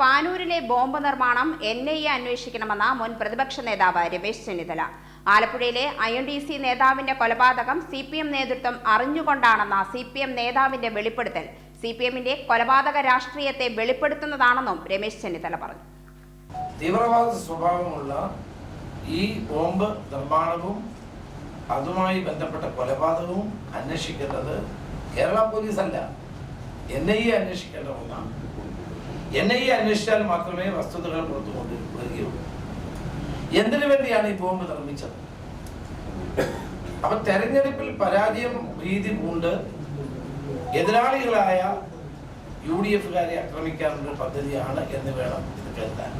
പാനൂരിലെ bomb നിർമ്മാണം N I A അന്വേഷിക്കണമെന്ന മുൻ പ്രതിപക്ഷ നേതാവ് രമേശ് ചെന്നിത്തല. ആലപ്പുഴയിലെ ഐ എൻ ഡി സി നേതാവിന്റെ കൊലപാതകം സി പി എം നേതൃത്വം അറിഞ്ഞുകൊണ്ടാണെന്ന സി പി എം നേതാവിന്റെ വെളിപ്പെടുത്തൽ സി പി എമ്മിന്റെ കൊലപാതക രാഷ്ട്രീയത്തെ വെളിപ്പെടുത്തുന്നതാണെന്നും രമേശ് ചെന്നിത്തല പറഞ്ഞു. തീവ്രവാദ സ്വഭാവമുള്ള ഈ ബോംബ് നിർമ്മാണവും അതുമായി ബന്ധപ്പെട്ട കൊലപാതകവും അന്വേഷിക്കേണ്ടത് കേരള പോലീസ് അല്ല എൻ ഐ എ അന്വേഷിക്കേണ്ട ഒന്നാണ്. എൻ ഐ എ അന്വേഷിച്ചാൽ മാത്രമേ വസ്തുതകൾ പുറത്തു കൊണ്ട് വരികയുള്ളൂ എന്തിനു വേണ്ടിയാണ് ഈ ബോംബ് നിർമ്മിച്ചത്? അപ്പൊ തെരഞ്ഞെടുപ്പിൽ പരാജയം ഭീതി പൂണ്ട് എതിരാളികളായ യു ഡി എഫുകാരെ ആക്രമിക്കാനുള്ള പദ്ധതിയാണ് എന്ന് വേണം ഇത് കരുതാൻ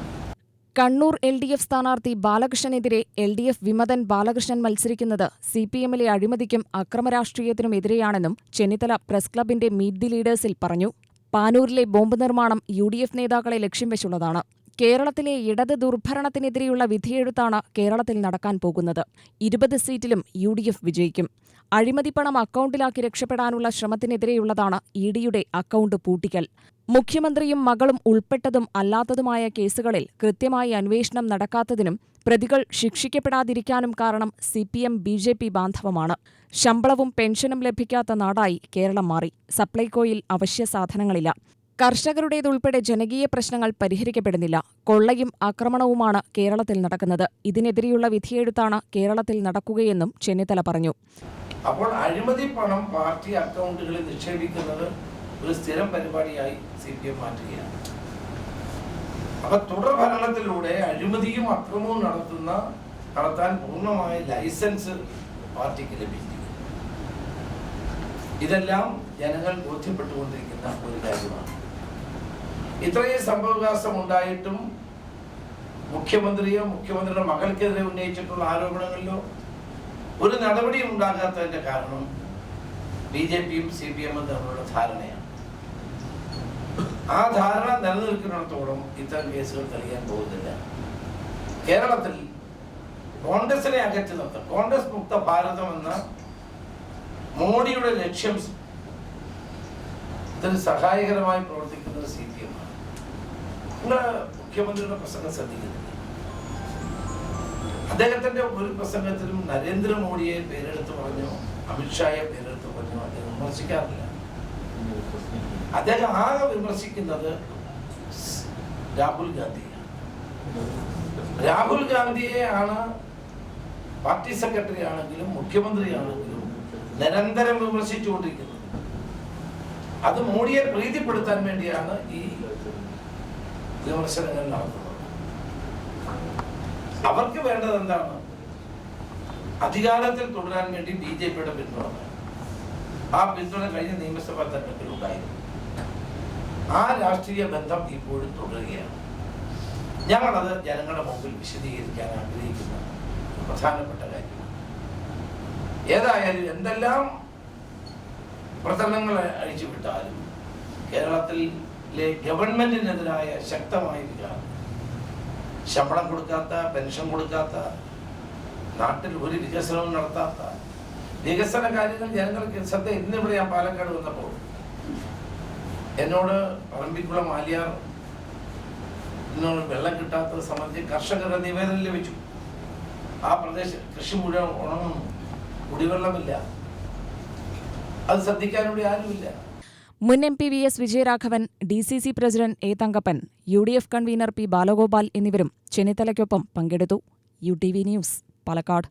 കണ്ണൂർ എൽ ഡി എഫ് സ്ഥാനാർത്ഥി ബാലകൃഷ്ണനെതിരെ എൽ ഡി എഫ് വിമതൻ ബാലകൃഷ്ണൻ മത്സരിക്കുന്നത് സി പി എമ്മിലെ അഴിമതിക്കും അക്രമരാഷ്ട്രീയത്തിനുമെതിരെയാണെന്നും ചെന്നിത്തല പ്രസ് ക്ലബിന്റെ മീറ്റ് ദി ലീഡേഴ്സിൽ പറഞ്ഞു. പാനൂരിലെ ബോംബ് നിർമ്മാണം യു ഡി എഫ് നേതാക്കളെ ലക്ഷ്യം വെച്ചുള്ളതാണ് കേരളത്തിലെ ഇടത് ദുർഭരണത്തിനെതിരെയുള്ള വിധിയെഴുത്താണ് കേരളത്തിൽ നടക്കാൻ പോകുന്നത്. ഇരുപത് സീറ്റിലും യു ഡി എഫ് വിജയിക്കും അഴിമതിപ്പണം അക്കൗണ്ടിലാക്കി രക്ഷപ്പെടാനുള്ള ശ്രമത്തിനെതിരെയുള്ളതാണ് ഇ ഡിയുടെ അക്കൗണ്ട് പൂട്ടിക്കൽ. മുഖ്യമന്ത്രിയും മകളും ഉൾപ്പെട്ടതും അല്ലാത്തതുമായ കേസുകളിൽ കൃത്യമായി അന്വേഷണം നടക്കാത്തതിനും പ്രതികൾ ശിക്ഷിക്കപ്പെടാതിരിക്കാനും കാരണം C P M B J P ബാന്ധവമാണ്. ശമ്പളവും പെൻഷനും ലഭിക്കാത്ത നാടായി കേരളം മാറി. സപ്ലൈകോയിൽ അവശ്യ സാധനങ്ങളില്ല. കർഷകരുടേതുൾപ്പെടെ ജനകീയ പ്രശ്നങ്ങൾ പരിഹരിക്കപ്പെടുന്നില്ല. കൊള്ളയും ആക്രമണവുമാണ് കേരളത്തിൽ നടക്കുന്നത്. ഇതിനെതിരെയുള്ള വിധിയെഴുത്താണ് കേരളത്തിൽ നടക്കുകയെന്നും ചെന്നിത്തല പറഞ്ഞു. അപ്പോൾ അഴിമതി പണം പാർട്ടി അക്കൗണ്ടുകളിൽ നിക്ഷേപിക്കുന്നത് ഒരു സ്ഥിരം പരിപാടിയായി സി പി എം മാറ്റുകയാണ്. അപ്പൊ തുടർഭരണത്തിലൂടെ അഴിമതിയും അക്രമവും നടത്തുന്ന നടത്താൻ പൂർണമായ ലൈസൻസ് പാർട്ടിക്ക് ലഭിക്കും ഇതെല്ലാം ജനങ്ങൾ ബോധ്യപ്പെട്ടുകൊണ്ടിരിക്കുന്ന ഒരു കാര്യമാണ്. ഇത്രയും സംഭവവികാസം ഉണ്ടായിട്ടും മുഖ്യമന്ത്രിയോ മുഖ്യമന്ത്രിയുടെ മകൾക്കെതിരെ ഉന്നയിച്ചിട്ടുള്ള ആരോപണങ്ങളിലോ ഒരു നടപടിയും ഉണ്ടാകാത്തതിന്റെ കാരണം ബി ജെ പിയും സി പി എമ്മും തമ്മിലുള്ള ധാരണയാണ്. ആ ധാരണ നിലനിൽക്കുന്നിടത്തോളം ഇത്തരം കേസുകൾ തെളിയാൻ പോകുന്നില്ല. കേരളത്തിൽ കോൺഗ്രസിനെ അകറ്റി നിർത്തും കോൺഗ്രസ് മുക്ത ഭാരതം എന്ന മോഡിയുടെ ലക്ഷ്യം സഹായകരമായി പ്രവർത്തിക്കുന്നത് സി പി എം ആണ്. നിങ്ങൾ മുഖ്യമന്ത്രിയുടെ പ്രസംഗം ശ്രദ്ധിക്കുന്നില്ല അദ്ദേഹത്തിന്റെ ഒരു പ്രസംഗത്തിലും നരേന്ദ്രമോദിയെ പേരെടുത്ത് പറഞ്ഞോ അമിത്ഷായെ പേരെടുത്ത് പറഞ്ഞോ അദ്ദേഹം വിമർശിക്കാറില്ല. അദ്ദേഹം ആകെ വിമർശിക്കുന്നത് രാഹുൽ ഗാന്ധിയാണ്. രാഹുൽ ഗാന്ധിയെ ആണ് പാർട്ടി സെക്രട്ടറി ആണെങ്കിലും മുഖ്യമന്ത്രി ആണെങ്കിലും നിരന്തരം വിമർശിച്ചുകൊണ്ടിരിക്കുന്നത്. അത് മോഡിയെ പ്രീതിപ്പെടുത്താൻ വേണ്ടിയാണ് ഈ വിമർശനങ്ങൾ അവർക്ക് വേണ്ടത് എന്താണ്? അധികാരത്തിൽ തുടരാൻ വേണ്ടി ബി ജെ പിയുടെ പിന്തുണ. ആ പിന്തുണ കഴിഞ്ഞ നിയമസഭാ തെരഞ്ഞെടുപ്പിൽ ഉണ്ടായിരുന്നു. ആ രാഷ്ട്രീയ ബന്ധം ഇപ്പോഴും തുടരുകയാണ്. ഞങ്ങളത് ജനങ്ങളുടെ മുമ്പിൽ വിശദീകരിക്കാൻ ആഗ്രഹിക്കുന്ന പ്രധാനപ്പെട്ട കാര്യമാണ്. ഏതായാലും എന്തെല്ലാം പ്രചരണങ്ങൾ അഴിച്ചുവിട്ടാലും കേരളത്തിലെ ഗവൺമെന്റിനെതിരായ ശക്തമായ വികാരം ശമ്പളം കൊടുക്കാത്ത പെൻഷൻ കൊടുക്കാത്ത നാട്ടിൽ ഒരു വികസനവും നടത്താത്ത. വികസന കാര്യങ്ങൾ ജനങ്ങൾക്ക് ശ്രദ്ധ ഇന്നിവിടെ ഞാൻ പാലക്കാട് വന്നപ്പോൾ. എന്നോട് പറമ്പിക്കുളം ആലിയാർ എന്നോട് വെള്ളം കിട്ടാത്തത് സംബന്ധിച്ച് കർഷകരുടെ നിവേദനം ലഭിച്ചു. ആ പ്രദേശ കൃഷി മുഴുവൻ ഉണങ്ങുന്നു. കുടിവെള്ളമില്ല. അത് ശ്രദ്ധിക്കാനിവിടെ ആരുമില്ല. മുൻ M P V S Vijayaraghavan D C C president A Thankappan U D F convener P Balagopal എന്നിവരും ചെന്നിത്തലയ്ക്കൊപ്പം പങ്കെടുത്തു. U T V news Palakkad.